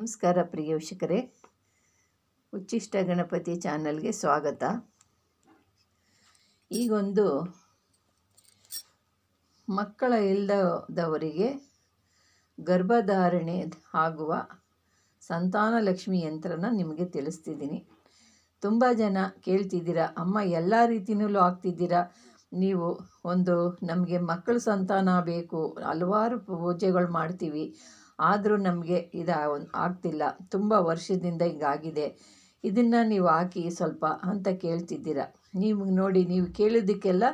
ನಮಸ್ಕಾರ ಪ್ರಿಯ ವೀಕ್ಷಕರೇ. ಉಚ್ಚಿಷ್ಟ ಗಣಪತಿ ಚಾನಲ್ಗೆ ಸ್ವಾಗತ. ಈಗೊಂದು ಮಕ್ಕಳ ಇಲ್ಲದವರಿಗೆ ಗರ್ಭಧಾರಣೆ ಆಗುವ ಸಂತಾನ ಲಕ್ಷ್ಮಿ ಯಂತ್ರನ ನಿಮಗೆ ತಿಳಿಸ್ತಿದ್ದೀನಿ. ತುಂಬ ಜನ ಕೇಳ್ತಿದ್ದೀರಾ, ಅಮ್ಮ, ಎಲ್ಲ ರೀತಿಯಲ್ಲೂ ಆಗ್ತಿದ್ದೀರಾ? ನೀವು ಒಂದು ನಮಗೆ ಮಕ್ಕಳ ಸಂತಾನ ಬೇಕು, ಹಲವಾರು ಪೂಜೆಗಳು ಮಾಡ್ತೀವಿ ಆದರೂ ನಮಗೆ ಇದು ಆಗ್ತಿಲ್ಲ. ತುಂಬ ವರ್ಷದಿಂದ ಹಿಂಗಾಗಿದೆ ಇದನ್ನು ನೀವು ಹಾಕಿ ಸ್ವಲ್ಪ ಅಂತ ಕೇಳ್ತಿದ್ದೀರ. ನೀವು ನೋಡಿ, ನೀವು ಕೇಳಿದ್ದಕ್ಕೆಲ್ಲ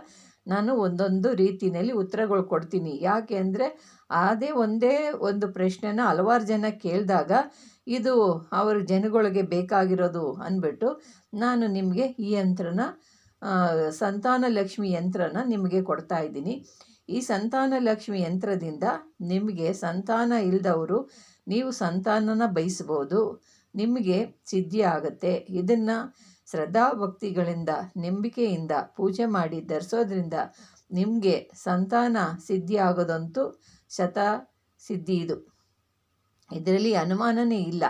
ನಾನು ಒಂದೊಂದು ರೀತಿಯಲ್ಲಿ ಉತ್ತರಗಳು ಕೊಡ್ತೀನಿ. ಯಾಕೆ ಅಂದರೆ ಅದೇ ಒಂದೇ ಒಂದು ಪ್ರಶ್ನೆನ ಹಲವಾರು ಜನ ಕೇಳಿದಾಗ ಇದು ಅವರ ಜನಗಳಿಗೆ ಬೇಕಾಗಿರೋದು ಅಂದ್ಬಿಟ್ಟು ನಾನು ನಿಮಗೆ ಈ ಯಂತ್ರನ ಸಂತಾನಲಕ್ಷ್ಮಿ ಯಂತ್ರನ ನಿಮಗೆ ಕೊಡ್ತಾ ಇದ್ದೀನಿ. ಈ ಸಂತಾನ ಲಕ್ಷ್ಮಿ ಯಂತ್ರದಿಂದ ನಿಮಗೆ ಸಂತಾನ ಇಲ್ಲದವರು ನೀವು ಸಂತಾನನ ಬಯಸ್ಬೋದು. ನಿಮಗೆ ಸಿದ್ಧಿ ಆಗುತ್ತೆ. ಇದನ್ನು ಶ್ರದ್ಧಾಭಕ್ತಿಗಳಿಂದ, ನಂಬಿಕೆಯಿಂದ ಪೂಜೆ ಮಾಡಿ ಧರಿಸೋದ್ರಿಂದ ನಿಮಗೆ ಸಂತಾನ ಸಿದ್ಧಿ ಆಗೋದಂತೂ ಶತ ಸಿದ್ಧಿ ಇದು. ಇದರಲ್ಲಿ ಅನುಮಾನನೇ ಇಲ್ಲ.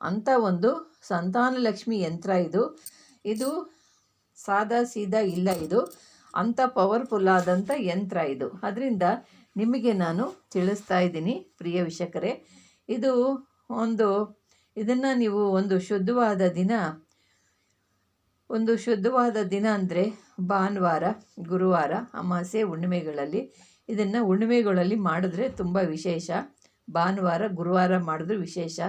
ಅಂಥ ಒಂದು ಸಂತಾನ ಲಕ್ಷ್ಮಿ ಯಂತ್ರ ಇದು. ಇದು ಸಾದಾ ಸೀದಾ ಇಲ್ಲ ಇದು. ಅಂಥ ಪವರ್ಫುಲ್ ಆದಂಥ ಯಂತ್ರ ಇದು. ಅದರಿಂದ ನಿಮಗೆ ನಾನು ತಿಳಿಸ್ತಾ ಇದ್ದೀನಿ, ಪ್ರಿಯ ವೀಕ್ಷಕರೇ. ಇದು ಒಂದು, ಇದನ್ನು ನೀವು ಒಂದು ಶುದ್ಧವಾದ ದಿನ, ಒಂದು ಶುದ್ಧವಾದ ದಿನ ಅಂದರೆ ಭಾನುವಾರ, ಗುರುವಾರ, ಅಮಾಸೆ, ಹುಣ್ಣಿಮೆಗಳಲ್ಲಿ. ಇದನ್ನು ಹುಣ್ಣಿಮೆಗಳಲ್ಲಿ ಮಾಡಿದ್ರೆ ತುಂಬ ವಿಶೇಷ. ಭಾನುವಾರ, ಗುರುವಾರ ಮಾಡಿದ್ರೆ ವಿಶೇಷ.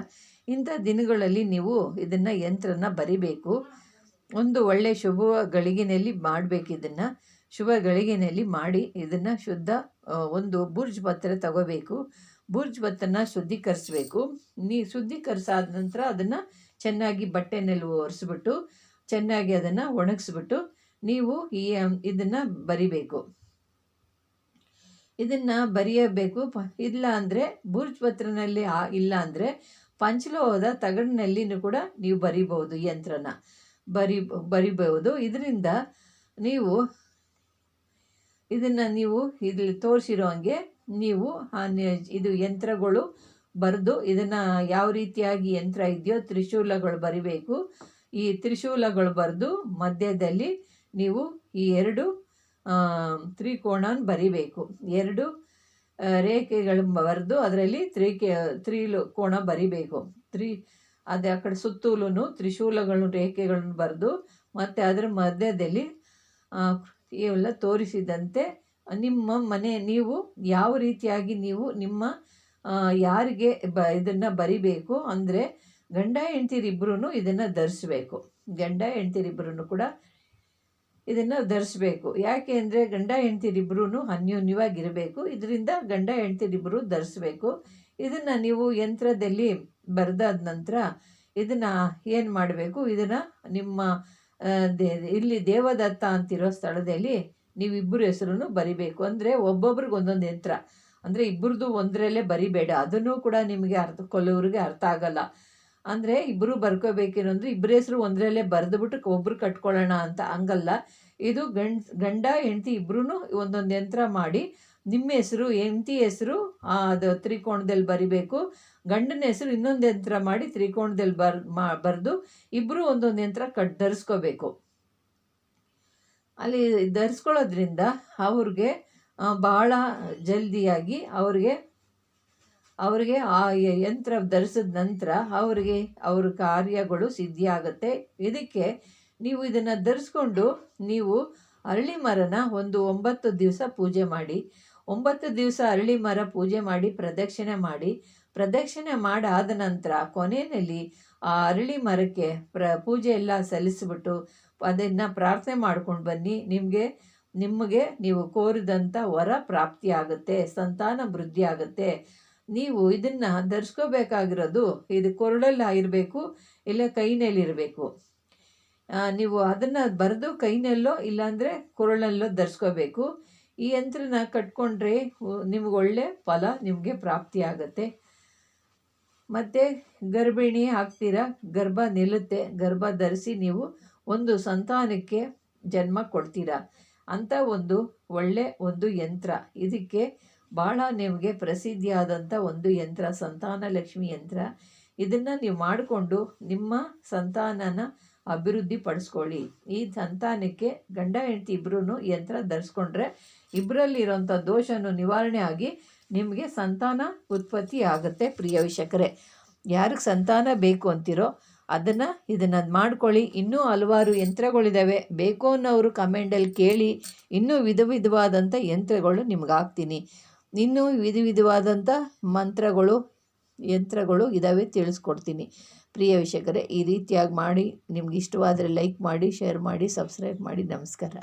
ಇಂಥ ದಿನಗಳಲ್ಲಿ ನೀವು ಇದನ್ನು ಯಂತ್ರನ ಬರಿಬೇಕು. ಒಂದು ಒಳ್ಳೆಯ ಶುಭ ಗಳಿಗೆಯಲ್ಲಿ ಮಾಡಬೇಕು ಇದನ್ನು ಶುಭ ಗಳಿಗೆಯಲ್ಲಿ ಮಾಡಿ ಇದನ್ನು ಶುದ್ಧ ಒಂದು ಬುರ್ಜ್ ಪತ್ರ ತಗೋಬೇಕು. ಬುರ್ಜ್ ಪತ್ರನ ಶುದ್ಧೀಕರಿಸ್ಬೇಕು. ನೀ ಶುದ್ಧೀಕರಿಸಾದ ನಂತರ ಅದನ್ನು ಚೆನ್ನಾಗಿ ಬಟ್ಟೆನಲ್ಲಿ ಒರೆಸ್ಬಿಟ್ಟು, ಚೆನ್ನಾಗಿ ಅದನ್ನು ಒಣಗಿಸ್ಬಿಟ್ಟು ನೀವು ಈ ಇದನ್ನು ಬರಿಬೇಕು. ಇದನ್ನು ಬರೆಯಬೇಕು. ಇಲ್ಲ ಅಂದರೆ ಬುರ್ಜ್ ಪತ್ರನಲ್ಲಿ ಇಲ್ಲ ಅಂದರೆ ಪಂಚಲೋಹದ ತಗಡಿನಲ್ಲಿನೂ ಕೂಡ ನೀವು ಬರಿಬೋದು ಯಂತ್ರನ. ಬರಿ, ಬರಿಬಹುದು. ಇದರಿಂದ ನೀವು ಇದನ್ನು ನೀವು ಇಲ್ಲಿ ತೋರಿಸಿರೋ ಹಂಗೆ ನೀವು ಇದು ಯಂತ್ರಗಳು ಬರೆದು ಇದನ್ನು ಯಾವ ರೀತಿಯಾಗಿ ಯಂತ್ರ ಇದೆಯೋ ತ್ರಿಶೂಲಗಳು ಬರಿಬೇಕು. ಈ ತ್ರಿಶೂಲಗಳು ಬರೆದು ಮಧ್ಯದಲ್ಲಿ ನೀವು ಈ ಎರಡು ತ್ರಿಕೋಣ ಬರಿಬೇಕು. ಎರಡು ರೇಖೆಗಳು ಬರೆದು ಅದರಲ್ಲಿ ತ್ರಿಕೆ ತ್ರಿಕೋಣ ಬರಿಬೇಕು. ತ್ರಿ ಅದೇ ಆ ಕಡೆ ಸುತ್ತಲೂ ತ್ರಿಶೂಲಗಳು ರೇಖೆಗಳನ್ನು ಬರೆದು ಮತ್ತು ಅದರ ಮಧ್ಯದಲ್ಲಿ ಇವೆಲ್ಲ ತೋರಿಸಿದಂತೆ ನಿಮ್ಮ ಮನೆ ನೀವು ಯಾವ ರೀತಿಯಾಗಿ ನೀವು ನಿಮ್ಮ ಯಾರಿಗೆ ಬ, ಇದನ್ನು ಬರಿಬೇಕು ಅಂದರೆ ಗಂಡ ಹೆಂಡ್ತಿರಿಬ್ಬರೂ ಇದನ್ನು ಧರಿಸ್ಬೇಕು. ಗಂಡ ಹೆಂಡ್ತಿರಿಬ್ಬರೂ ಕೂಡ ಇದನ್ನು ಧರಿಸ್ಬೇಕು. ಯಾಕೆ ಅಂದರೆ ಗಂಡ ಹೆಂಡ್ತಿರಿಬ್ಬರೂ ಅನ್ಯೋನ್ಯವಾಗಿರಬೇಕು. ಇದರಿಂದ ಗಂಡ ಹೆಂಡ್ತಿರಿಬ್ಬರು ಧರಿಸ್ಬೇಕು. ಇದನ್ನು ನೀವು ಯಂತ್ರದಲ್ಲಿ ಬರೆದಾದ ನಂತರ ಇದನ್ನು ಏನು ಮಾಡಬೇಕು? ಇದನ್ನು ನಿಮ್ಮ ದೇ, ಇಲ್ಲಿ ದೇವದತ್ತ ಅಂತಿರೋ ಸ್ಥಳದಲ್ಲಿ ನೀವಿಬ್ಬರು ಹೆಸರು ಬರಿಬೇಕು. ಅಂದರೆ ಒಬ್ಬೊಬ್ರಿಗೆ ಒಂದೊಂದು ಯಂತ್ರ. ಅಂದರೆ ಇಬ್ಬರದು ಒಂದರಲ್ಲೇ ಬರಿಬೇಡ. ಅದನ್ನು ಕೂಡ ನಿಮಗೆ ಅರ್ಥ ಕೊಲ್ಲೋರಿಗೆ ಅರ್ಥ ಆಗಲ್ಲ. ಅಂದರೆ ಇಬ್ಬರು ಬರ್ಕೋಬೇಕೇನು ಅಂದರೆ ಇಬ್ಬರ ಹೆಸರು ಒಂದರಲ್ಲೇ ಬರೆದುಬಿಟ್ಟು ಒಬ್ಬರು ಕಟ್ಕೊಳ್ಳೋಣ ಅಂತ ಹಂಗಲ್ಲ. ಇದು ಗಂಡ್, ಗಂಡ, ಹೆಂಡತಿ ಇಬ್ಬರೂ ಒಂದೊಂದು ಯಂತ್ರ ಮಾಡಿ ನಿಮ್ಮ ಹೆಸರು, ಹೆಂಡತಿ ಹೆಸರು ಅದು ತ್ರಿಕೋಣದಲ್ಲಿ ಬರಿಬೇಕು. ಗಂಡನ ಹೆಸರು ಇನ್ನೊಂದು ಯಂತ್ರ ಮಾಡಿ ತ್ರಿಕೋಣದಲ್ಲಿ ಬರ್, ಮಾ, ಬರೆದು ಇಬ್ಬರು ಒಂದೊಂದು ಯಂತ್ರ ಕಟ್ ಧರಿಸ್ಕೋಬೇಕು. ಅಲ್ಲಿ ಧರಿಸ್ಕೊಳ್ಳೋದ್ರಿಂದ ಅವ್ರಿಗೆ ಬಹಳ ಜಲ್ದಿಯಾಗಿ ಅವ್ರಿಗೆ ಅವ್ರಿಗೆ ಆ ಯಂತ್ರ ಧರಿಸಿದ ನಂತರ ಅವರಿಗೆ ಅವ್ರ ಕಾರ್ಯಗಳು ಸಿದ್ಧಿಯಾಗುತ್ತೆ. ಇದಕ್ಕೆ ನೀವು ಇದನ್ನು ಧರಿಸ್ಕೊಂಡು ನೀವು ಅರಳಿ ಮರನ ಒಂದು ಒಂಬತ್ತು ದಿವಸ ಪೂಜೆ ಮಾಡಿ. ಒಂಬತ್ತು ದಿವಸ ಅರಳಿ ಮರ ಪೂಜೆ ಮಾಡಿ, ಪ್ರದಕ್ಷಿಣೆ ಮಾಡಿ. ಪ್ರದಕ್ಷಿಣೆ ಮಾಡಾದ ನಂತರ ಕೊನೆಯಲ್ಲಿ ಆ ಅರಳಿ ಮರಕ್ಕೆ ಪ್ರ ಪೂಜೆ ಎಲ್ಲ ಸಲ್ಲಿಸಿಬಿಟ್ಟು ಅದನ್ನು ಪ್ರಾರ್ಥನೆ ಮಾಡ್ಕೊಂಡು ಬನ್ನಿ. ನಿಮಗೆ ನಿಮಗೆ ನೀವು ಕೋರಿದಂಥ ವರ ಪ್ರಾಪ್ತಿಯಾಗುತ್ತೆ, ಸಂತಾನ ವೃದ್ಧಿ ಆಗುತ್ತೆ ನೀವು ಇದನ್ನು ಧರಿಸ್ಕೋಬೇಕಾಗಿರೋದು ಇದು ಕೊರಳಲ್ಲಿ ಇರಬೇಕು ಇಲ್ಲ ಕೈನಲ್ಲಿರಬೇಕು ನೀವು ಅದನ್ನು ಬರೆದು ಕೈನಲ್ಲೋ, ಇಲ್ಲಾಂದರೆ ಕೊರಳಲ್ಲೋ ಧರಿಸ್ಕೋಬೇಕು. ಈ ಯಂತ್ರನ ಕಟ್ಕೊಂಡ್ರೆ ನಿಮ್ಗೆ ಒಳ್ಳೆ ಫಲ ನಿಮಗೆ ಪ್ರಾಪ್ತಿಯಾಗತ್ತೆ ಮತ್ತು ಗರ್ಭಿಣಿ ಹಾಕ್ತೀರಾ ಗರ್ಭ ನಿಲ್ಲುತ್ತೆ. ಗರ್ಭ ಧರಿಸಿ ನೀವು ಒಂದು ಸಂತಾನಕ್ಕೆ ಜನ್ಮ ಕೊಡ್ತೀರಾ? ಅಂಥ ಒಂದು ಒಳ್ಳೆ ಒಂದು ಯಂತ್ರ. ಇದಕ್ಕೆ ಭಾಳ ನಿಮಗೆ ಪ್ರಸಿದ್ಧಿಯಾದಂಥ ಒಂದು ಯಂತ್ರ, ಸಂತಾನ ಲಕ್ಷ್ಮಿ ಯಂತ್ರ. ಇದನ್ನು ನೀವು ಮಾಡಿಕೊಂಡು ನಿಮ್ಮ ಸಂತಾನನ ಅಭಿವೃದ್ಧಿ ಪಡಿಸ್ಕೊಳ್ಳಿ. ಈ ಸಂತಾನಕ್ಕೆ ಗಂಡ, ಹೆಂಡತಿ ಇಬ್ಬರೂ ಯಂತ್ರ ಧರಿಸ್ಕೊಂಡ್ರೆ ಇಬ್ಬರಲ್ಲಿರೋಂಥ ದೋಷನು ನಿವಾರಣೆ ಆಗಿ ನಿಮಗೆ ಸಂತಾನ ಉತ್ಪತ್ತಿ ಆಗುತ್ತೆ ಪ್ರಿಯ ವೀಕ್ಷಕರೇ. ಯಾರಿಗೆ ಸಂತಾನ ಬೇಕು ಅಂತಿರೋ ಅದನ್ನು ಇದನ್ನು ಮಾಡ್ಕೊಳ್ಳಿ. ಇನ್ನೂ ಹಲವಾರು ಯಂತ್ರಗಳಿದ್ದಾವೆ ಬೇಕು ಅನ್ನೋರು ಕಮೆಂಟಲ್ಲಿ ಕೇಳಿ ಇನ್ನೂ ವಿಧ ವಿಧವಾದಂಥ ಯಂತ್ರಗಳು ನಿಮ್ಗೆ ಹಾಕ್ತೀನಿ. ಇನ್ನೂ ವಿಧ ವಿಧವಾದಂಥ ಮಂತ್ರಗಳು, ಯಂತ್ರಗಳು ಇದಾವೆ ತಿಳಿಸ್ಕೊಡ್ತೀನಿ. ಪ್ರಿಯ ವೀಕ್ಷಕರೇ, ಈ ರೀತಿಯಾಗಿ ಮಾಡಿ, ನಿಮ್ಗೆ ಇಷ್ಟವಾದರೆ ಲೈಕ್ ಮಾಡಿ ಶೇರ್ ಮಾಡಿ ಸಬ್ಸ್ಕ್ರೈಬ್ ಮಾಡಿ, ನಮಸ್ಕಾರ.